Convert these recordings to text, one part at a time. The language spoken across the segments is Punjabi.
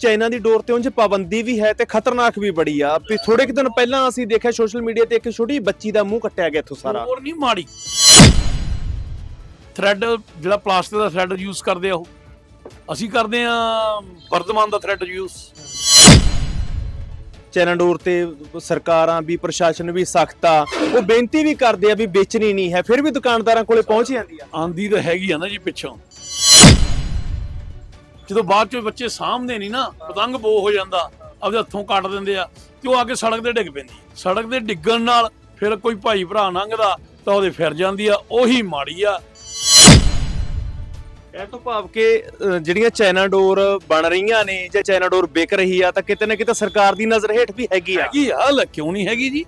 ਚਾਈਨਾ ਦੀ ਡੋਰ ਤੇ ਉਂਝ ਪਾਬੰਦੀ ਵੀ ਹੈ ਤੇ ਖਤਰਨਾਕ ਵੀ ਬੜੀ ਆ। ਵੀ ਥੋੜੇ ਕੁ ਦਿਨ ਪਹਿਲਾਂ ਅਸੀਂ ਦੇਖਿਆ ਸੋਸ਼ਲ ਮੀਡੀਆ ਤੇ ਇੱਕ ਛੋਟੀ ਬੱਚੀ ਦਾ ਮੂੰਹ ਕੱਟਿਆ ਗਿਆ ਇੱਥੋਂ ਸਾਰਾ। ਹੋਰ ਨਹੀਂ ਮਾੜੀ। ਥ੍ਰੈਡ ਜਿਹੜਾ ਪਲਾਸਟਿਕ ਦਾ ਥ੍ਰੈਡ ਯੂਜ਼ ਕਰਦੇ ਆ ਉਹ। ਅਸੀਂ ਕਰਦੇ ਆ ਵਰਤਮਾਨ ਦਾ ਥ੍ਰੈਡ ਯੂਜ਼ ਚਾਈਨਾ ਡੋਰ ਤੇ ਸਰਕਾਰਾਂ ਵੀ ਪ੍ਰਸ਼ਾਸਨ ਵੀ ਸਖਤ ਆ। ਉਹ ਬੇਨਤੀ ਵੀ ਕਰਦੇ ਆ ਵੀ ਵੇਚਣੀ ਨਹੀਂ ਹੈ ਫਿਰ ਵੀ ਦੁਕਾਨਦਾਰਾਂ ਕੋਲੇ ਪਹੁੰਚ ਜਾਂਦੀ ਆ। ਆਂਦੀ ਤਾਂ ਹੈਗੀ ਆ ਨਾ ਜੀ ਪਿੱਛੋਂ। ਜਦੋਂ ਬਾਅਦ ਚ ਬੱਚੇ ਸਾਹਮਣੇ ਨਹੀਂ ਨਾ ਪਤੰਗ ਬੋ ਹੋ ਜਾਂਦਾ ਆਪਦੇ ਹੱਥੋਂ ਕੱਟ ਦਿੰਦੇ ਆ ਤੇ ਉਹ ਆ ਕੇ ਸੜਕ ਤੇ ਡਿੱਗ ਪੈਂਦੀ ਸੜਕ ਤੇ ਡਿੱਗਣ ਨਾਲ ਫਿਰ ਕੋਈ ਭਾਈ ਭਰਾ ਲੰਘਦਾ ਤਾਂ ਉਹਦੇ ਫਿਰ ਜਾਂਦੀ ਆ ਉਹੀ ਮਾੜੀ ਆ। ਇਹ ਤੋਂ ਭਾਵ ਕਿ ਜਿਹੜੀਆਂ ਚਾਈਨਾ ਡੋਰ ਬਣ ਰਹੀਆਂ ਨੇ ਜਾਂ ਚਾਈਨਾ ਡੋਰ ਵਿਕ ਰਹੀ ਆ ਤਾਂ ਕਿਤੇ ਨਾ ਕਿਤੇ ਸਰਕਾਰ ਦੀ ਨਜ਼ਰ ਹੇਠ ਵੀ ਹੈਗੀ ਆ। ਹੈਗੀ ਆ ਲੈ ਕਿਉਂ ਨਹੀਂ ਹੈਗੀ ਜੀ?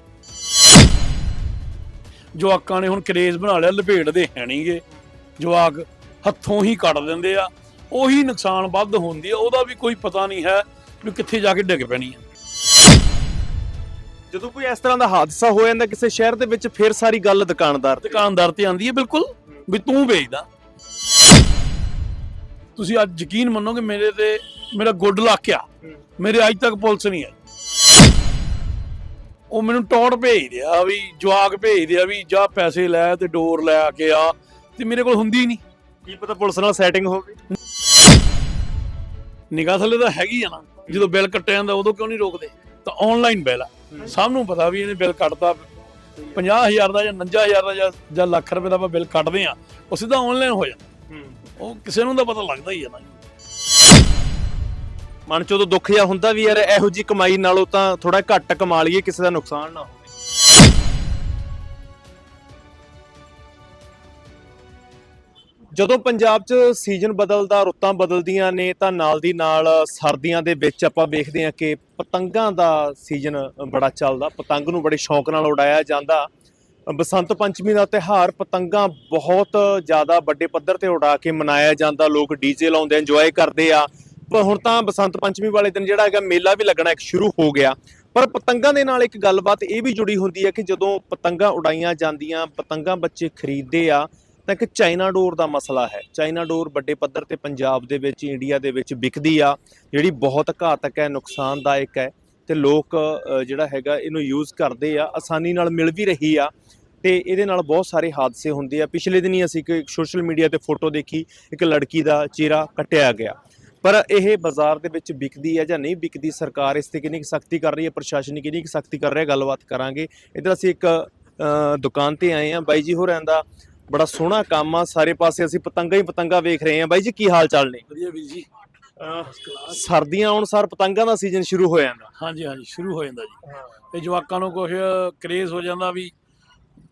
ਜਵਾਕਾਂ ਨੇ ਹੁਣ ਕਰੇਜ਼ ਬਣਾ ਲਿਆ ਲਪੇਟਦੇ ਹੈ ਨਹੀਂਗੇ ਜਵਾਕ ਹੱਥੋਂ ਹੀ ਕੱਟ ਦਿੰਦੇ ਆ। ਉਹੀ ਨੁਕਸਾਨ ਵੱਧ ਹੁੰਦੀ ਆ ਉਹਦਾ ਵੀ ਕੋਈ ਪਤਾ ਨਹੀਂ ਹੈ ਵੀ ਕਿੱਥੇ ਜਾ ਕੇ ਡਿੱਗ ਪੈਣੀ ਆ। ਜਦੋਂ ਕੋਈ ਇਸ ਤਰ੍ਹਾਂ ਦਾ ਹਾਦਸਾ ਹੋ ਜਾਂਦਾ ਕਿਸੇ ਸ਼ਹਿਰ ਦੇ ਵਿੱਚ ਫਿਰ ਸਾਰੀ ਗੱਲ ਦੁਕਾਨਦਾਰ ਤੇ। ਦੁਕਾਨਦਾਰ ਤੇ ਆਂਦੀ ਹੈ ਬਿਲਕੁਲ ਵੀ ਤੂੰ ਵੇਚਦਾ। ਤੁਸੀਂ ਅੱਜ ਯਕੀਨ ਮੰਨੋਗੇ ਮੇਰੇ ਤੇ ਮੇਰਾ ਗੁੱਡ ਲੱਕ ਆ। ਮੇਰੇ ਅੱਜ ਤੱਕ ਪੁਲਿਸ ਨਹੀਂ ਆਈ। ਉਹ ਮੈਨੂੰ ਟੌੜ ਭੇਜ ਰਿਹਾ ਵੀ ਜਵਾਕ ਭੇਜ ਰਿਹਾ ਵੀ ਜਾ ਪੈਸੇ ਲੈ ਤੇ ਡੋਰ ਲੈ ਕੇ ਆ ਤੇ ਮੇਰੇ ਕੋਲ ਹੁੰਦੀ ਨਹੀਂ। ਕੀ ਪਤਾ ਪੁਲਿਸ ਨਾਲ ਸੈਟਿੰਗ ਹੋਵੇ। ਨਿਗਾਹ ਥੱਲੇ ਤਾਂ ਹੈਗੀ ਆ ਨਾ ਜਦੋਂ ਬਿੱਲ ਕੱਟਿਆ ਜਾਂਦਾ ਉਦੋਂ ਕਿਉਂ ਨਹੀਂ ਰੋਕਦੇ? ਤਾਂ ਆਨਲਾਈਨ ਬਿੱਲ ਆ। ਸਭ ਨੂੰ ਪਤਾ ਵੀ ਇਹਨੇ ਬਿੱਲ ਕੱਟਦਾ 50000 ਦਾ ਜਾਂ 59000 ਦਾ ਜਾਂ ਜਾਂ ਲੱਖ ਰੁਪਏ ਦਾ ਆਪਾਂ ਬਿੱਲ ਕੱਟਦੇ ਆ ਉਹ ਸਿੱਧਾ ਆਨਲਾਈਨ ਹੋ ਜਾਂਦਾ। ਉਹ ਕਿਸੇ ਨੂੰ ਤਾਂ ਪਤਾ ਲੱਗਦਾ ਹੀ ਆ ਨਾ। ਮਨ ਚ ਉਦੋਂ ਦੁੱਖ ਜਿਹਾ ਹੁੰਦਾ ਵੀ ਯਾਰ ਇਹੋ ਜੀ ਕਮਾਈ ਨਾਲੋਂ ਤਾਂ ਥੋੜਾ ਘੱਟ ਕਮਾ ਲਈਏ ਕਿਸੇ ਦਾ ਨੁਕਸਾਨ ਨਾ ਹੋਵੇ। ਜਦੋਂ ਪੰਜਾਬ 'ਚ ਸੀਜ਼ਨ ਬਦਲਦਾ, ਰੁੱਤਾਂ ਬਦਲਦੀਆਂ ਨੇ, ਤਾਂ ਨਾਲ ਦੀ ਨਾਲ ਸਰਦੀਆਂ ਦੇ ਵਿੱਚ ਆਪਾਂ ਵੇਖਦੇ ਹਾਂ ਕਿ ਪਤੰਗਾਂ ਦਾ ਸੀਜ਼ਨ ਬੜਾ ਚੱਲਦਾ। ਪਤੰਗ ਨੂੰ ਬੜੇ ਸ਼ੌਂਕ ਨਾਲ ਉਡਾਇਆ ਜਾਂਦਾ। ਬਸੰਤ ਪੰਚਮੀ ਦਾ ਤਿਹਾਰ ਪਤੰਗਾਂ ਬਹੁਤ ਜ਼ਿਆਦਾ ਵੱਡੇ ਪੱਧਰ ਤੇ ਉਡਾ ਕੇ ਮਨਾਇਆ ਜਾਂਦਾ। ਲੋਕ ਡੀਜੇ ਲਾਉਂਦੇ ਇੰਜੋਏ ਕਰਦੇ ਆ। ਪਰ ਹੁਣ ਤਾਂ ਬਸੰਤ ਪੰਚਮੀ ਵਾਲੇ ਦਿਨ ਜਿਹੜਾ ਹੈਗਾ, ਮੇਲਾ ਵੀ ਲੱਗਣਾ ਇੱਕ ਸ਼ੁਰੂ ਹੋ ਗਿਆ। ਪਰ ਪਤੰਗਾਂ ਦੇ ਨਾਲ ਇੱਕ ਗੱਲਬਾਤ ਇਹ ਵੀ ਜੁੜੀ ਹੁੰਦੀ ਹੈ ਕਿ ਜਦੋਂ ਪਤੰਗਾਂ ਉਡਾਈਆਂ ਜਾਂਦੀਆਂ, ਪਤੰਗਾਂ ਬੱਚੇ ਖਰੀਦਦੇ ਆ ਤਾਂ ਇੱਕ ਚਾਈਨਾ ਡੋਰ ਦਾ ਮਸਲਾ ਹੈ। ਚਾਈਨਾ ਡੋਰ ਵੱਡੇ ਪੱਧਰ ਤੇ ਪੰਜਾਬ ਦੇ ਵਿੱਚ, ਇੰਡੀਆ ਦੇ ਵਿੱਚ ਵਿਕਦੀ ਆ। ਜਿਹੜੀ ਬਹੁਤ ਘਾਤਕ ਹੈ, ਨੁਕਸਾਨਦਾਇਕ ਹੈ ਤੇ ਲੋਕ ਜਿਹੜਾ ਹੈਗਾ ਇਹਨੂੰ ਯੂਜ਼ ਕਰਦੇ ਆ, ਆਸਾਨੀ ਨਾਲ ਮਿਲ ਵੀ ਰਹੀ ਆ ਤੇ ਇਹਦੇ ਨਾਲ ਬਹੁਤ ਸਾਰੇ ਹਾਦਸੇ ਹੁੰਦੇ ਆ। ਪਿਛਲੇ ਦਿਨੀ ਅਸੀਂ ਇੱਕ ਸੋਸ਼ਲ ਮੀਡੀਆ ਤੇ ਫੋਟੋ ਦੇਖੀ, ਇੱਕ ਲੜਕੀ ਦਾ ਚਿਹਰਾ ਕੱਟਿਆ ਗਿਆ। ਪਰ ਇਹ ਬਾਜ਼ਾਰ ਦੇ ਵਿੱਚ ਵਿਕਦੀ ਹੈ ਜਾਂ ਨਹੀਂ ਵਿਕਦੀ, ਸਰਕਾਰ ਇਸ ਤੇ ਕਿੰਨੀ ਸਖਤੀ ਕਰ ਰਹੀ ਹੈ, ਪ੍ਰਸ਼ਾਸਨ ਕਿੰਨੀ ਸਖਤੀ ਕਰ ਰਿਹਾ, ਗੱਲਬਾਤ ਕਰਾਂਗੇ। ਇਧਰ ਅਸੀਂ ਇੱਕ ਦੁਕਾਨ ਤੇ ਆਏ ਆ ਬਾਈ ਜੀ ਹੋਰਾਂ ਦਾ ਬੜਾ ਸੋਹਣਾ ਕੰਮ ਆ ਸਾਰੇ ਪਾਸੇ ਅਸੀਂ ਪਤੰਗਾ ਹੀ ਪਤੰਗਾ ਵੇਖ ਰਹੇ ਆ ਬਾਈ ਜੀ ਕੀ ਹਾਲ ਚਾਲ ਨੇ? ਵਧੀਆ ਵੀਰ ਜੀ। ਸਰਦੀਆਂ ਆਉਣ ਸਾਰ ਪਤੰਗਾਂ ਦਾ ਸੀਜ਼ਨ ਸ਼ੁਰੂ ਹੋ ਜਾਂਦਾ। ਹਾਂਜੀ ਹਾਂਜੀ ਸ਼ੁਰੂ ਹੋ ਜਾਂਦਾ ਜੀ। ਤੇ ਜਵਾਕਾਂ ਨੂੰ ਕੁਝ ਕਰੇਜ਼ ਹੋ ਜਾਂਦਾ ਵੀ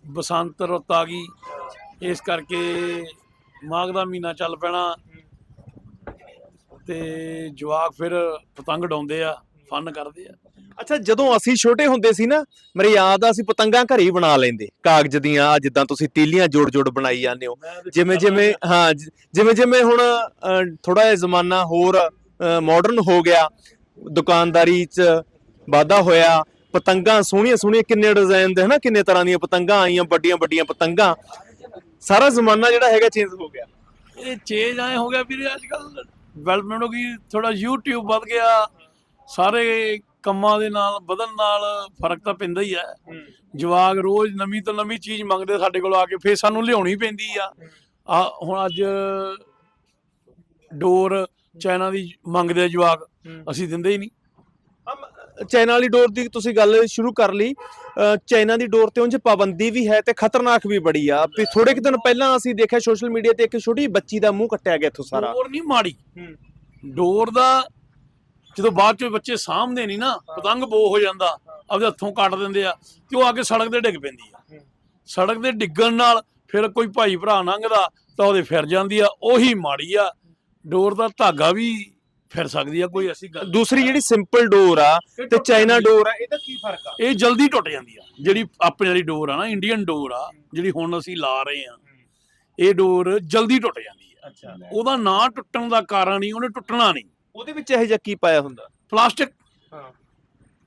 ਬਸੰਤ ਰੁੱਤ ਆ ਗਈ। ਇਸ ਕਰਕੇ ਮਾਘ ਦਾ ਮਹੀਨਾ ਚੱਲ ਪੈਣਾ। ਤੇ ਜਵਾਕ ਫਿਰ ਪਤੰਗ ਡਾਉਂਦੇ ਆ ਫਨ ਕਰਦੇ ਆ। ਅੱਛਾ ਜਦੋਂ ਅਸੀਂ ਛੋਟੇ ਹੁੰਦੇ ਸੀ ਨਾ ਮੇਰੇ ਯਾਦ ਆ ਅਸੀਂ ਪਤੰਗਾਂ ਘਰੇ ਹੀ ਬਣਾ ਲੈਂਦੇ ਕਾਗਜ਼ ਦੀਆਂ ਆਹ ਜਿੱਦਾਂ ਤੁਸੀਂ ਤੀਲੀਆਂ ਜੋੜ ਜੋੜ ਬਣਾਈ ਜਾਂਦੇ ਹੋ। ਜਿਵੇਂ ਜਿਵੇਂ ਹਾਂ ਜ- ਜਿਵੇਂ ਜਿਵੇਂ ਹੁਣ ਥੋੜਾ ਜਿਹਾ ਜ਼ਮਾਨਾ ਹੋਰ ਮਾਡਰਨ ਹੋ ਗਿਆ ਦੁਕਾਨਦਾਰੀ 'ਚ ਵਾਧਾ ਹੋਇਆ ਪਤੰਗਾਂ ਸੋਹਣੀਆਂ ਸੋਹਣੀਆਂ ਕਿੰਨੇ ਡਿਜ਼ਾਈਨ ਦੇ ਹਨਾ? ਕਿੰਨੇ ਤਰ੍ਹਾਂ ਦੀਆਂ ਪਤੰਗਾਂ ਆਈਆਂ ਵੱਡੀਆਂ ਵੱਡੀਆਂ ਪਤੰਗਾਂ। ਸਾਰਾ ਜ਼ਮਾਨਾ ਜਿਹੜਾ ਹੈਗਾ ਚੇਂਜ ਹੋ ਗਿਆ। ਇਹ ਚੇਂਜ ਆਏ ਹੋ ਗਿਆ ਵੀਰੇ ਅੱਜ ਕੱਲ ਡਿਵੈਲਪਮੈਂਟ ਹੋ ਗਈ ਥੋੜਾ YouTube ਵੱਧ ਗਿਆ ਸਾਰੇ ਕੰਮਾਂ ਦੇ ਨਾਲ ਵਧਣ ਨਾਲ ਫ਼ਰਕ ਤਾਂ ਪੈਂਦਾ ਹੀ ਹੈ। ਜਵਾਗ ਰੋਜ਼ ਨਵੀਂ ਤੋਂ ਨਵੀਂ ਚੀਜ਼ ਮੰਗਦੇ ਸਾਡੇ ਕੋਲ ਆ ਕੇ ਫੇਰ ਸਾਨੂੰ ਲਿਆਉਣੀ ਪੈਂਦੀ ਆ। ਆ ਹੁਣ ਅੱਜ ਡੋਰ ਚਾਈਨਾ ਦੀ ਮੰਗਦੇ ਆ ਜਵਾਕ ਅਸੀਂ ਦਿੰਦੇ ਹੀ ਨਹੀਂ। ਚਾਈਨਾ ਵਾਲੀ ਡੋਰ ਦੀ ਤੁਸੀਂ ਗੱਲ ਸ਼ੁਰੂ ਕਰ ਲਈ। ਚਾਈਨਾ ਦੀ ਡੋਰ ਤੇ ਉਂਝ ਪਾਬੰਦੀ ਵੀ ਹੈ ਤੇ ਖਤਰਨਾਕ ਵੀ ਬੜੀ ਆ। ਵੀ ਥੋੜੇ ਕੁ ਦਿਨ ਪਹਿਲਾਂ ਅਸੀਂ ਦੇਖਿਆ ਸੋਸ਼ਲ ਮੀਡੀਆ ਤੇ ਇੱਕ ਛੋਟੀ ਬੱਚੀ ਦਾ ਮੂੰਹ ਕੱਟਿਆ ਗਿਆ ਇੱਥੋਂ ਸਾਰਾ। ਡੋਰ ਨਹੀਂ ਮਾੜੀ। ਡੋਰ ਦਾ ਜਦੋਂ ਬਾਅਦ ਚ ਬੱਚੇ ਸਾਹਮਣੇ ਨਹੀਂ ਨਾ ਪਤੰਗ ਬੋ ਹੋ ਜਾਂਦਾ ਆਪਦੇ ਹੱਥੋਂ ਕੱਟ ਦਿੰਦੇ ਆ ਤੇ ਉਹ ਆ ਕੇ ਸੜਕ ਤੇ ਡਿੱਗ ਪੈਂਦੀ ਆ। ਸੜਕ ਤੇ ਡਿੱਗਣ ਨਾਲ ਫਿਰ ਕੋਈ ਭਾਈ ਭਰਾ ਲੰਘਦਾ ਤਾਂ ਉਹਦੇ ਫਿਰ ਜਾਂਦੀ ਆ ਉਹੀ ਮਾੜੀ ਆ। ਡੋਰ ਦਾ ਧਾਗਾ ਵੀ ਫਿਰ ਸਕਦੀ ਆ ਕੋਈ ਐਸੀ ਗੱਲ ਦੂਸਰੀ ਜਿਹੜੀ ਸਿੰਪਲ ਡੋਰ ਆ ਤੇ ਚਾਈਨਾ ਡੋਰ ਆ। ਇਹਦਾ ਕੀ ਫ਼ਰਕ ਆ? ਇਹ ਜਲਦੀ ਟੁੱਟ ਜਾਂਦੀ ਆ। ਜਿਹੜੀ ਆਪਣੇ ਵਾਲੀ ਡੋਰ ਆ ਨਾ ਇੰਡੀਅਨ ਡੋਰ ਆ ਜਿਹੜੀ ਹੁਣ ਅਸੀਂ ਲਾ ਰਹੇ ਆ। ਇਹ ਡੋਰ ਜਲਦੀ ਟੁੱਟ ਜਾਂਦੀ ਆ। ਅੱਛਾ। ਉਹਦਾ ਨਾ ਟੁੱਟਣ ਦਾ ਕਾਰਨ ਹੀ ਉਹਨੇ ਟੁੱਟਣਾ ਨਹੀਂ ਉਹਦੇ ਵਿੱਚ ਇਹ ਜਿਹਾ ਕੀ ਪਾਇਆ ਹੁੰਦਾ? ਪਲਾਸਟਿਕ ਹਾਂ।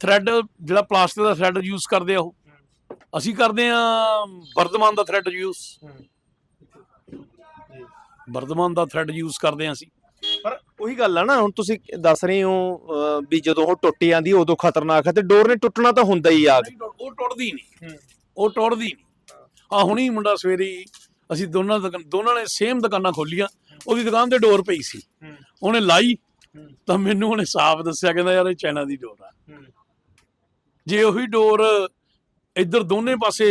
ਥ੍ਰੈਡ ਜਿਹੜਾ ਪਲਾਸਟਿਕ ਦਾ ਥ੍ਰੈਡ ਯੂਜ਼ ਕਰਦੇ ਆ ਉਹ। ਅਸੀਂ ਕਰਦੇ ਆ ਵਰਤਮਾਨ ਦਾ ਥ੍ਰੈਡ ਯੂਜ਼ ਵਰਤਮਾਨ ਦਾ ਥ੍ਰੈਡ ਯੂਜ਼ ਕਰਦੇ ਆ ਅਸੀਂ। ਪਰ ਉਹੀ ਗੱਲ ਆ ਨਾ ਹੁਣ ਤੁਸੀਂ ਦੱਸ ਰਹੇ ਹੋ ਵੀ ਜਦੋਂ ਉਹ ਟੁੱਟ ਜਾਂਦੀ ਉਦੋਂ ਖਤਰਨਾਕ ਹੈ ਤੇ ਡੋਰ ਨੇ ਟੁੱਟਣਾ ਤਾਂ ਹੁੰਦਾ ਹੀ ਆ। ਉਹ ਟੁੱਟਦੀ ਨਹੀਂ। ਉਹ ਟੁੱਟਦੀ ਨਹੀਂ। ਆ ਹੁਣੀ ਮੁੰਡਾ ਸਵੇਰੇ ਅਸੀਂ ਦੋਨਾਂ ਦੋਨਾਂ ਨੇ ਸੇਮ ਦੁਕਾਨਾਂ ਖੋਲੀਆਂ। ਉਹਦੀ ਦੁਕਾਨ ਤੇ ਡੋਰ ਪਈ ਸੀ। ਉਹਨੇ ਲਾਈ। ਤਾਂ ਮੈਨੂੰ ਉਹਨੇ ਸਾਫ਼ ਦੱਸਿਆ ਕਹਿੰਦਾ ਯਾਰ ਇਹ ਚਾਈਨਾ ਦੀ ਡੋਰ ਆ। ਜੇ ਉਹੀ ਡੋਰ ਇੱਧਰ ਦੋਨੇ ਪਾਸੇ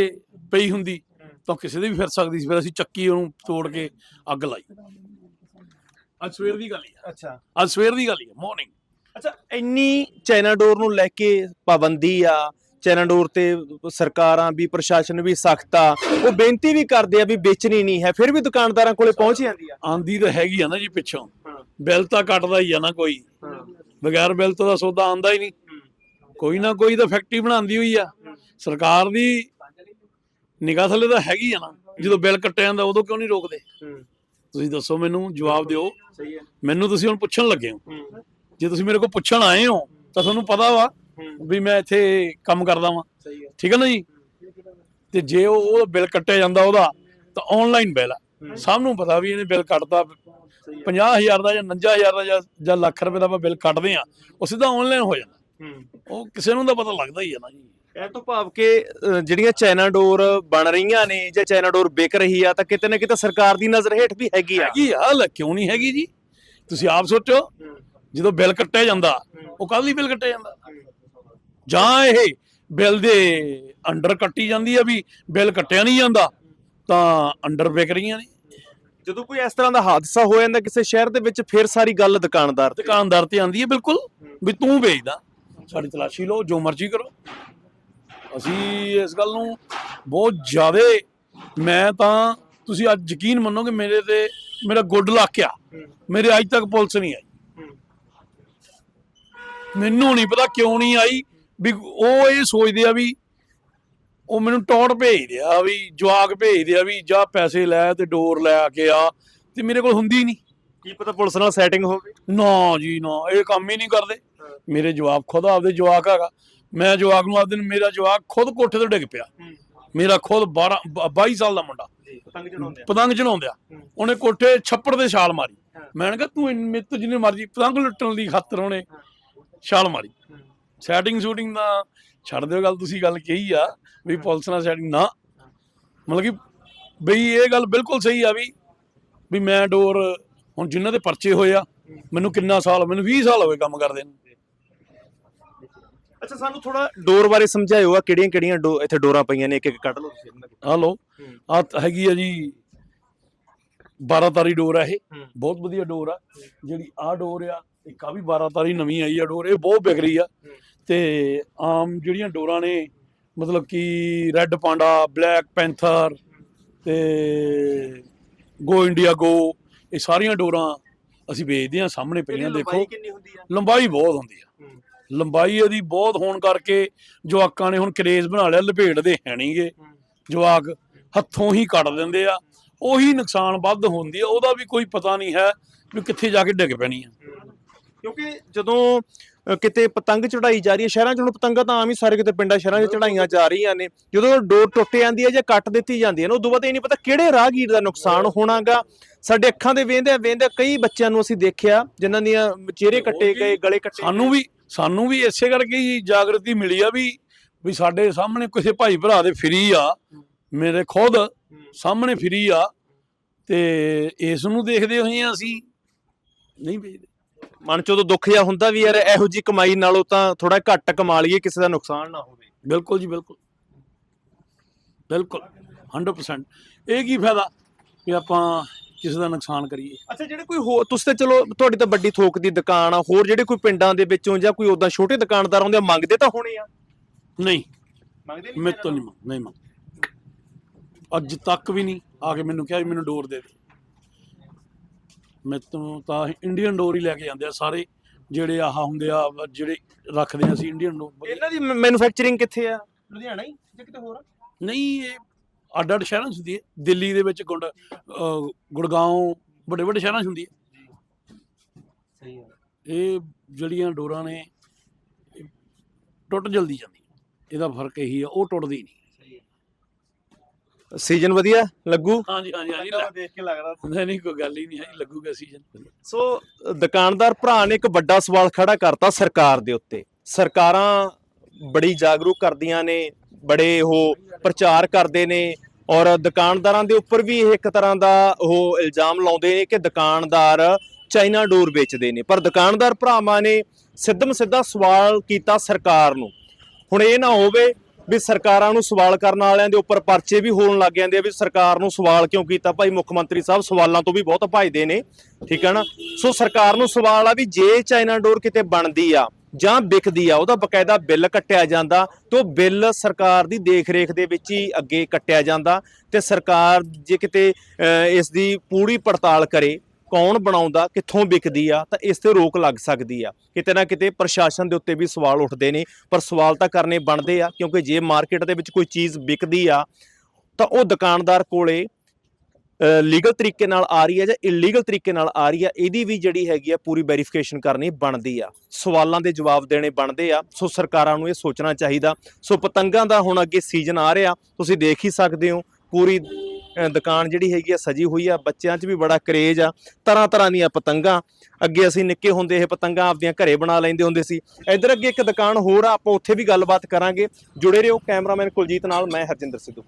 ਪਈ ਹੁੰਦੀ ਤਾਂ ਕਿਸੇ ਦੇ ਵੀ ਫਿਰ ਸਕਦੀ ਸੀ। ਫਿਰ ਅਸੀਂ ਚੱਕੀ ਉਹਨੂੰ ਤੋੜ ਕੇ ਅੱਗ ਲਾਈ। ਅੱਜ ਸਵੇਰ ਦੀ ਗੱਲ ਹੀ ਅੱਛਾ। ਅੱਜ ਸਵੇਰ ਦੀ ਗੱਲ ਹੀ ਮਾਰਨਿੰਗ ਅੱਛਾ ਇੰਨੀ ਚਾਈਨਾ ਡੋਰ ਨੂੰ ਲੈ ਕੇ ਪਾਬੰਦੀ ਆ ਚਾਈਨਾ ਡੋਰ ਤੇ ਸਰਕਾਰਾਂ ਵੀ ਪ੍ਰਸ਼ਾਸਨ ਵੀ ਸਖਤ ਆ। ਉਹ ਬੇਨਤੀ ਵੀ ਕਰਦੇ ਆ ਵੀ ਵੇਚਣੀ ਨਹੀਂ ਹੈ ਫਿਰ ਵੀ ਦੁਕਾਨਦਾਰਾਂ ਕੋਲੇ ਪਹੁੰਚ ਜਾਂਦੀ ਆ। ਆਂਦੀ ਤਾਂ ਹੈਗੀ ਆ ਨਾ ਜੀ ਪਿੱਛੋਂ। ਬਿੱਲ ਤਾਂ ਕੱਟਦਾ ਹੀ ਆ ਨਾ ਕੋਈ। ਬਗੈਰ ਬਿੱਲ ਤੋਂ ਦਾ ਸੌਦਾ ਆਂਦਾ ਹੀ ਨਹੀਂ। ਕੋਈ ਨਾ ਕੋਈ ਤਾਂ ਫੈਕਟਰੀ ਬਣਾਉਂਦੀ ਹੋਈ ਆ। ਸਰਕਾਰ ਦੀ ਨਿਗਾਹ ਥੱਲੇ ਤਾਂ ਹੈਗੀ ਆ ਨਾ। ਜਦੋਂ ਬਿੱਲ ਕੱਟਿਆ ਜਾਂਦਾ ਉਦੋਂ ਕਿਉਂ ਨਹੀਂ ਰੋਕਦੇ? ਤੁਸੀਂ ਦੱਸੋ ਮੈਨੂੰ ਜਵਾਬ ਦਿਓ। ਮੈਨੂੰ ਤੁਸੀਂ ਹੁਣ ਪੁੱਛਣ ਲੱਗੇ ਹੋ। ਜੇ ਤੁਸੀਂ ਮੇਰੇ ਕੋਲ ਪੁੱਛਣ ਆਏ ਹੋ ਤਾਂ ਤੁਹਾਨੂੰ ਪਤਾ ਵਾ ਵੀ ਮੈਂ ਇੱਥੇ ਕੰਮ ਕਰਦਾ ਵਾਂ। ਠੀਕ ਹੈ ਨਾ ਜੀ? ਤੇ ਜੇ ਉਹ ਉਹ ਬਿੱਲ ਕੱਟਿਆ ਜਾਂਦਾ ਉਹਦਾ ਤਾਂ ਆਨਲਾਈਨ ਬਿੱਲ ਆ। ਸਭ ਨੂੰ ਪਤਾ ਵੀ ਇਹਨੇ ਬਿੱਲ ਕੱਟਦਾ 50000 ਦਾ ਜਾਂ 59000 ਦਾ ਜਾਂ ਜਾਂ ਲੱਖ ਰੁਪਏ ਦਾ ਆਪਾਂ ਬਿੱਲ ਕੱਟਦੇ ਆ ਉਹ ਸਿੱਧਾ ਆਨਲਾਈਨ ਹੋ ਜਾਂਦਾ। ਉਹ ਕਿਸੇ ਨੂੰ ਤਾਂ ਪਤਾ ਲੱਗਦਾ ਹੀ ਆ ਨਾ ਜੀ। ਇਹ ਤੋਂ ਭਾਵ ਕਿ ਅ, ਜਿਹੜੀਆਂ ਚਾਈਨਾ ਡੋਰ ਬਣ ਰਹੀਆਂ ਨੇ ਜਾਂ ਚਾਈਨਾ ਡੋਰ ਵਿਕ ਰਹੀ ਆ ਤਾਂ ਕਿਤੇ ਨਾ ਕਿਤੇ ਸਰਕਾਰ ਦੀ ਨਜ਼ਰ ਹੇਠ ਵੀ ਹੈਗੀ ਆ। ਹੈਗੀ ਆ ਲੈ ਕਿਉਂ ਨਹੀਂ ਹੈਗੀ ਜੀ? ਤੁਸੀਂ ਆਪ ਸੋਚੋ ਜਦੋਂ ਬਿੱਲ ਕੱਟਿਆ ਜਾਂਦਾ ਉਹ ਕੱਲ ਹੀ ਬਿੱਲ ਕੱਟਿਆ ਜਾਂਦਾ। ਜਾਂ ਇਹ ਬਿੱਲ ਦੇ ਅੰਡਰ ਕੱਟੀ ਜਾਂਦੀ ਆ ਵੀ ਬਿੱਲ ਕੱਟਿਆ ਨਹੀਂ ਜਾਂਦਾ ਤਾਂ ਅੰਡਰ ਵਿਕ ਰਹੀਆਂ ਨੇ। ਜਦੋਂ ਕੋਈ ਇਸ ਤਰ੍ਹਾਂ ਦਾ ਹਾਦਸਾ ਹੋ ਜਾਂਦਾ ਕਿਸੇ ਸ਼ਹਿਰ ਦੇ ਵਿੱਚ ਫਿਰ ਸਾਰੀ ਗੱਲ ਦੁਕਾਨਦਾਰ ਤੇ ਦੁਕਾਨਦਾਰ ਤੇ ਆਂਦੀ ਹੈ ਬਿਲਕੁਲ ਵੀ ਤੂੰ ਵੇਚਦਾ। ਸਾਡੀ ਤਲਾਸ਼ੀ ਲਓ ਜੋ ਮਰਜ਼ੀ ਕਰੋ। ਅਸੀਂ ਇਸ ਗੱਲ ਨੂੰ ਬਹੁਤ ਜ਼ਿਆਦਾ ਮੈਂ ਤਾਂ ਤੁਸੀਂ ਅੱਜ ਯਕੀਨ ਮੰਨੋਗੇ ਮੇਰੇ ਤੇ ਮੇਰਾ ਗੁੱਡ ਲੱਕ ਆ। ਮੇਰੇ ਅੱਜ ਤੱਕ ਪੁਲਿਸ ਨਹੀਂ ਆਈ। ਮੈਨੂੰ ਨਹੀਂ ਪਤਾ ਕਿਉਂ ਨਹੀਂ ਆਈ ਵੀ ਉਹ ਇਹ ਸੋਚਦੇ ਆ ਵੀ ਉਹ ਮੈਨੂੰ ਟੌੜ ਭੇਜਦੇ ਆ ਵੀ ਜਵਾਕ ਭੇਜਦੇ ਆ ਵੀ ਜਾ ਪੈਸੇ ਲੈ ਤੇ ਡੋਰ ਲੈ ਕੇ ਆ। ਤੇ ਮੇਰੇ ਕੋਲ ਹੁੰਦੀ ਨਹੀਂ। ਕੀ ਪਤਾ ਪੁਲਿਸ ਨਾਲ ਸੈਟਿੰਗ ਹੋਵੇ? ਨਾ ਜੀ ਨਾ। ਇਹ ਕੰਮ ਹੀ ਨਹੀਂ ਕਰਦੇ। ਮੇਰੇ ਜਵਾਕ ਖੁਦ ਆਪਦੇ ਜਵਾਕ ਹੈਗਾ। ਮੈਂ ਜਵਾਕ ਨੂੰ ਆਪਦੇ ਮੇਰਾ ਜਵਾਕ ਖੁਦ ਕੋਠੇ ਤੋਂ ਡਿੱਗ ਪਿਆ। ਮੇਰਾ ਖੁਦ 12 ਬ- 22 ਸਾਲ ਦਾ ਮੁੰਡਾ। ਪਤੰਗ ਚੜਾਉਂਦੇ ਪਤੰਗ ਉਹਨੇ ਕੋਠੇ ਛੱਪੜ ਦੇ ਛਾਲ ਮਾਰੀ। ਮੈਂ ਕਿਹਾ ਤੂੰ ਮੇਰੇ ਤੋਂ ਜਿੰਨੇ ਮਰਜ਼ੀ ਪਤੰਗ ਲੁੱਟਣ ਦੀ ਖਾਤਰ ਉਹਨੇ ਛਾਲ ਮਾਰੀ। ਸੈਟਿੰਗ ਸ਼ੂਟਿੰਗ ਦਾ ਛੱਡ ਦਿਓ ਗੱਲ ਤੁਸੀਂ ਗੱਲ ਕਹੀ ਆ ਵੀ ਪੁਲਿਸ ਨਾਲ ਸੈਟਿੰਗ ਨਾ। ਮਤਲਬ ਕਿ ਬਈ ਇਹ ਗੱਲ ਬਿਲਕੁਲ ਸਹੀ ਆ ਵੀ ਵੀ ਮੈਂ ਡੋਰ ਹੁਣ ਜਿਨ੍ਹਾਂ ਦੇ ਪਰਚੇ ਹੋਏ ਆ ਮੈਨੂੰ ਕਿੰਨਾ ਸਾਲ ਮੈਨੂੰ 20 ਸਾਲ ਹੋਏ ਕੰਮ ਕਰਦੇ ਨੂੰ। ਅੱਛਾ ਸਾਨੂੰ ਥੋੜਾ ਡੋਰ ਬਾਰੇ ਸਮਝਾਇਓ ਆ ਕਿਹੜੀਆਂ ਕਿਹੜੀਆਂ ਡੋ ਇੱਥੇ ਡੋਰਾਂ ਪਈਆਂ ਨੇ ਇੱਕ ਇੱਕ ਕੱਢ ਲਓ ਤੁਸੀਂ ਇਹਨਾਂ ਦੀ। ਆ ਲੋ ਆ ਹੈਗੀ ਆ ਜੀ 12 ਤਾਰੀ ਡੋਰ ਆ ਇਹ। ਬਹੁਤ ਵਧੀਆ ਡੋਰ ਆ। ਜਿਹੜੀ ਆ ਡੋਰ ਆ ਆ ਵੀ 12 ਤਾਰੀ ਨਵੀਂ ਆਈ ਆ ਡੋਰ ਇਹ ਬਹੁਤ ਵਿਕ ਰਹੀ ਆ ਤੇ ਆਮ ਜਿਹੜੀਆਂ ਡੋਰਾਂ ਨੇ ਮਤਲਬ ਕਿ ਰੈੱਡ ਪਾਂਡਾ ਬਲੈਕ ਪੈਂਥਰ ਤੇ ਗੋ ਇੰਡੀਆ ਗੋ ਇਹ ਸਾਰੀਆਂ ਡੋਰਾਂ ਅਸੀਂ ਵੇਚਦੇ ਆ ਸਾਹਮਣੇ ਪਈਆਂ ਦੇਖੋ। ਲੰਬਾਈ ਬਹੁਤ ਹੁੰਦੀ ਆ। ਲੰਬਾਈ ਇਹਦੀ ਬਹੁਤ ਹੋਣ ਕਰਕੇ ਜਵਾਕਾਂ ਨੇ ਹੁਣ ਕਰੇਜ਼ ਬਣਾ ਲਿਆ ਲਪੇਟਦੇ ਹੈ ਨਹੀਂਗੇ ਜਵਾਕ ਹੱਥੋਂ ਹੀ ਕੱਟ ਦਿੰਦੇ ਆ। ਉਹੀ ਨੁਕਸਾਨ ਵੱਧ ਹੁੰਦੀ ਆ ਉਹਦਾ ਵੀ ਕੋਈ ਪਤਾ ਨਹੀਂ ਹੈ ਵੀ ਕਿੱਥੇ ਜਾ ਕੇ ਡਿੱਗ ਪੈਣੀ ਆ। ਕਿਉਂਕਿ ਜਦੋਂ ਅ, ਕਿਤੇ ਪਤੰਗ ਚੜਾਈ ਜਾ ਰਹੀ ਹੈ ਸ਼ਹਿਰਾਂ 'ਚ ਹੁਣ ਪਤੰਗਾਂ ਤਾਂ ਆਮ ਹੀ ਸਾਰੇ ਕਿਤੇ ਪਿੰਡਾਂ ਸ਼ਹਿਰਾਂ 'ਚ ਚੜਾਈਆਂ ਜਾ ਰਹੀਆਂ ਨੇ। ਜਦੋਂ ਡੋਰ ਟੁੱਟ ਜਾਂਦੀ ਹੈ ਜਾਂ ਕੱਟ ਦਿੱਤੀ ਜਾਂਦੀ ਹੈ ਨਾ ਉਦੋਂ ਬਾਅਦ ਇਹ ਨਹੀਂ ਪਤਾ ਕਿਹੜੇ ਰਾਹਗੀਰ ਦਾ ਨੁਕਸਾਨ ਹੋਣਾਗਾ। ਸਾਡੇ ਅੱਖਾਂ ਦੇ ਵੇਂਦੇ ਵੇਂਦੇ ਕਈ ਬੱਚਿਆਂ ਨੂੰ ਅਸੀਂ ਦੇਖਿਆ ਜਿਨ੍ਹਾਂ ਦੀਆਂ ਚਿਹਰੇ ਕੱਟੇ ਗਏ ਗਲੇ ਕੱਟੇ ਸਾਨੂੰ ਵੀ ਸਾਨੂੰ ਵੀ ਇਸੇ ਕਰਕੇ ਹੀ ਜਾਗਰਤੀ ਮਿਲੀ ਆ ਵੀ ਵੀ ਸਾਡੇ ਸਾਹਮਣੇ ਕਿਸੇ ਭਾਈ ਭਰਾ ਦੇ ਫਰੀ ਆ। ਮੇਰੇ ਖੁਦ ਸਾਹਮਣੇ ਫਰੀ ਆ। ਤੇ ਇਸ ਨੂੰ ਦੇਖਦੇ ਹੋਏ ਅਸੀਂ ਨਹੀਂ ਵੇਚਦੇ ਮਨ 'ਚ ਉਦੋਂ ਦੁੱਖ ਜਿਹਾ ਹੁੰਦਾ ਵੀ ਯਾਰ ਇਹੋ ਜੀ ਕਮਾਈ ਨਾਲੋਂ ਤਾਂ ਥੋੜਾ ਘੱਟ ਕਮਾ ਲਈਏ ਕਿਸੇ ਦਾ ਨੁਕਸਾਨ ਨਾ ਹੋਵੇ। ਬਿਲਕੁਲ ਜੀ ਬਿਲਕੁਲ। ਬਿਲਕੁਲ 100% ਇਹ ਕੀ ਫਾਇਦਾ ਕਿ ਆਪਾਂ ਕਿਸੇ ਦਾ ਨੁਕਸਾਨ ਕਰੀਏ? ਅੱਛਾ ਜਿਹੜੇ ਕੋਈ ਹੋਰ ਤੁਸੀਂ ਤਾਂ ਚਲੋ ਤੁਹਾਡੀ ਤਾਂ ਵੱਡੀ ਥੋਕ ਦੀ ਦੁਕਾਨ ਆ ਹੋਰ ਜਿਹੜੇ ਕੋਈ ਪਿੰਡਾਂ ਦੇ ਵਿੱਚੋਂ ਜਾਂ ਕੋਈ ਉਦਾਂ ਛੋਟੇ ਦੁਕਾਨਦਾਰ ਆਉਂਦੇ ਆ ਮੰਗਦੇ ਤਾਂ ਹੋਣੇ ਆ? ਨਹੀਂ। ਮੰਗਦੇ ਮੇਰੇ ਤੋਂ ਨਹੀਂ ਮੰਗ ਨਹੀਂ ਮੰਗ। ਅੱਜ ਤੱਕ ਵੀ ਨਹੀਂ ਆ ਕੇ ਮੈਨੂੰ ਕਿਹਾ ਵੀ ਮੈਨੂੰ ਡੋਰ ਦੇ ਦੇ। ਮੈਂ ਤੋਂ ਤਾਂ ਇੰਡੀਅਨ ਡੋਰ ਹੀ ਲੈ ਕੇ ਜਾਂਦੇ ਆ ਸਾਰੇ ਜਿਹੜੇ ਆਹ ਹੁੰਦੇ ਆ ਜਿਹੜੇ ਰੱਖਦੇ ਆ ਅਸੀਂ ਇੰਡੀਅਨ ਡੋਰ ਇਹਨਾਂ ਦੀ ਮੈਨੂਫੈਕਚਰਿੰਗ ਕਿੱਥੇ ਆ? ਲੁਧਿਆਣਾ ਹੀ? ਜਾਂ ਕਿਤੇ ਹੋਰ ਨਹੀਂ ਇਹ ਅੱਡ ਅੱਡ ਸ਼ਹਿਰਾਂ 'ਚ ਹੁੰਦੀ ਹੈ ਦਿੱਲੀ ਦੇ ਵਿੱਚ ਗੁੰਡ ਗੁੜਗਾਉਂ ਵੱਡੇ ਵੱਡੇ ਸ਼ਹਿਰਾਂ 'ਚ ਹੁੰਦੀ ਹੈ ਸਹੀ ਹੈ ਇਹ ਜਿਹੜੀਆਂ ਡੋਰਾਂ ਨੇ ਇਹ ਟੁੱਟ ਜਲਦੀ ਜਾਂਦੀਆਂ ਇਹਦਾ ਫ਼ਰਕ ਇਹੀ ਆ ਉਹ ਟੁੱਟਦੀ ਨਹੀਂ ਸੀਜ਼ਨ ਵਧੀਆ? ਲੱਗੂ? ਹਾਂਜੀ ਹਾਂਜੀ ਹਾਂਜੀ। ਦੇਖ ਕੇ ਲੱਗਦਾ ਨਹੀਂ ਨਹੀਂ ਕੋਈ ਗੱਲ ਹੀ ਨਹੀਂ ਹੈ ਲੱਗੂਗਾ ਸੀਜ਼ਨ ਸੋ ਦੁਕਾਨਦਾਰ ਭਰਾ ਨੇ ਇੱਕ ਵੱਡਾ ਸਵਾਲ ਖੜਾ ਕਰਤਾ ਸਰਕਾਰ ਦੇ ਉੱਤੇ। ਸਰਕਾਰਾਂ ਬੜੀ ਜਾਗਰੂਕ ਕਰਦੀਆਂ ਨੇ ਬੜੇ ਉਹ ਪ੍ਰਚਾਰ ਕਰਦੇ ਨੇ ਔਰ ਦੁਕਾਨਦਾਰਾਂ ਦੇ ਉੱਪਰ ਵੀ ਇਹ ਇੱਕ ਤਰ੍ਹਾਂ ਦਾ ਉਹ ਇਲਜ਼ਾਮ ਲਾਉਂਦੇ ਨੇ ਕਿ ਦੁਕਾਨਦਾਰ ਚਾਈਨਾ ਡੋਰ ਵੇਚਦੇ ਨੇ। ਪਰ ਦੁਕਾਨਦਾਰ ਭਰਾਵਾਂ ਨੇ ਸਿੱਧਮ ਸਿੱਧਾ ਸਵਾਲ ਕੀਤਾ ਸਰਕਾਰ ਨੂੰ। ਹੁਣ ਇਹ ਨਾ ਹੋਵੇ ਵੀ ਸਰਕਾਰਾਂ ਨੂੰ ਸਵਾਲ ਕਰਨ ਵਾਲਿਆਂ ਦੇ ਉੱਪਰ ਪਰਚੇ ਵੀ ਹੋਣ ਲੱਗ ਜਾਂਦੇ ਆ ਵੀ ਸਰਕਾਰ ਨੂੰ ਸਵਾਲ ਕਿਉਂ ਕੀਤਾ? ਭਾਈ ਮੁੱਖ ਮੰਤਰੀ ਸਾਹਿਬ ਸਵਾਲਾਂ ਤੋਂ ਵੀ ਬਹੁਤ ਭਜਦੇ ਨੇ, ਠੀਕ ਹੈ ਨਾ? ਸੋ ਸਰਕਾਰ ਨੂੰ ਸਵਾਲ ਆ ਵੀ ਜੇ ਚਾਈਨਾ ਡੋਰ ਕਿਤੇ ਬਣਦੀ ਆ ਜਾਂ ਵਿਕਦੀ ਆ, ਉਹਦਾ ਬਕਾਇਦਾ ਬਿੱਲ ਕੱਟਿਆ ਜਾਂਦਾ ਤੇ ਉਹ ਬਿੱਲ ਸਰਕਾਰ ਦੀ ਦੇਖ-ਰੇਖ ਦੇ ਵਿੱਚ ਹੀ ਅੱਗੇ ਕੱਟਿਆ ਜਾਂਦਾ ਤੇ ਸਰਕਾਰ ਜੇ ਕਿਤੇ ਇਸ ਦੀ ਪੂਰੀ ਪੜਤਾਲ ਕਰੇ ਕੌਣ ਬਣਾਉਂਦਾ, ਕਿੱਥੋਂ ਵਿਕਦੀ ਆ, ਤਾਂ ਇਸ ਤੇ ਰੋਕ ਲੱਗ ਸਕਦੀ ਆ। ਕਿਤੇ ਨਾ ਕਿਤੇ ਪ੍ਰਸ਼ਾਸਨ ਦੇ ਉੱਤੇ ਵੀ ਸਵਾਲ ਉੱਠਦੇ ਨੇ, ਪਰ ਸਵਾਲ ਤਾਂ ਕਰਨੇ ਬਣਦੇ ਆ, ਕਿਉਂਕਿ ਜੇ ਮਾਰਕੀਟ ਦੇ ਵਿੱਚ ਕੋਈ ਚੀਜ਼ ਵਿਕਦੀ ਆ, ਤਾਂ ਉਹ ਦੁਕਾਨਦਾਰ ਕੋਲੇ ਲੀਗਲ ਤਰੀਕੇ ਨਾਲ ਆ ਰਹੀ ਹੈ ਜਾਂ ਇਲੀਗਲ ਤਰੀਕੇ ਨਾਲ ਆ ਰਹੀ ਹੈ ਇਹਦੀ ਵੀ ਜਿਹੜੀ ਹੈਗੀ ਆ ਪੂਰੀ ਵੈਰੀਫਿਕੇਸ਼ਨ ਕਰਨੀ ਬਣਦੀ ਆ। ਸਵਾਲਾਂ ਦੇ ਜਵਾਬ ਦੇਣੇ ਬਣਦੇ ਆ, ਸੋ ਸਰਕਾਰਾਂ ਨੂੰ ਇਹ ਸੋਚਣਾ ਚਾਹੀਦਾ। ਸੋ ਪਤੰਗਾਂ ਦਾ ਹੁਣ ਅੱਗੇ ਸੀਜ਼ਨ ਆ ਰਿਹਾ, ਤੁਸੀਂ ਦੇਖ ਹੀ ਸਕਦੇ ਹੋ, ਪੂਰੀ ਦੁਕਾਨ ਜਿਹੜੀ ਹੈਗੀ ਆ ਸਜੀ ਹੋਈ ਆ, ਬੱਚਿਆਂ 'ਚ ਵੀ ਬੜਾ ਕਰੇਜ ਆ, ਤਰ੍ਹਾਂ ਤਰ੍ਹਾਂ ਦੀਆਂ ਪਤੰਗਾਂ। ਅੱਗੇ ਅਸੀਂ ਨਿੱਕੇ ਹੁੰਦੇ ਇਹ ਪਤੰਗਾਂ ਆਪਦੀਆਂ ਘਰੇ ਬਣਾ ਲੈਂਦੇ ਹੁੰਦੇ ਸੀ। ਇੱਧਰ ਅੱਗੇ ਇੱਕ ਦੁਕਾਨ ਹੋਰ ਆ, ਆਪਾਂ ਉੱਥੇ ਵੀ ਗੱਲਬਾਤ ਕਰਾਂਗੇ। ਜੁੜੇ ਰਹੋ, ਕੈਮਰਾਮੈਨ ਕੁਲਜੀਤ ਨਾਲ, ਮੈਂ ਹਰਜਿੰਦਰ ਸਿੱਧੂ।